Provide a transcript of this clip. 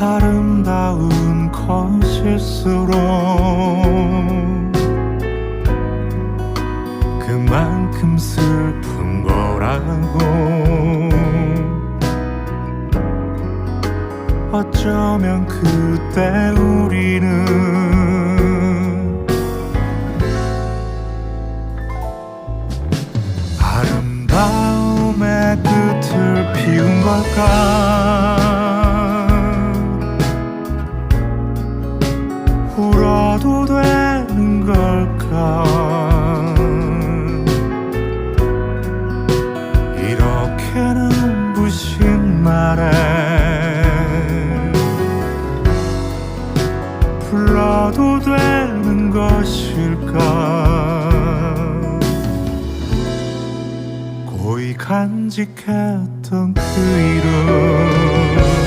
아름다운 것일수록 그만큼 슬픈 거라고. 어쩌면 그때 우리는 아름다움의 끝을 피운 걸까 울어도 되는 걸까? 이렇게 눈부신 말에 불러도 되는 것일까? 고이 간직했던 그 이름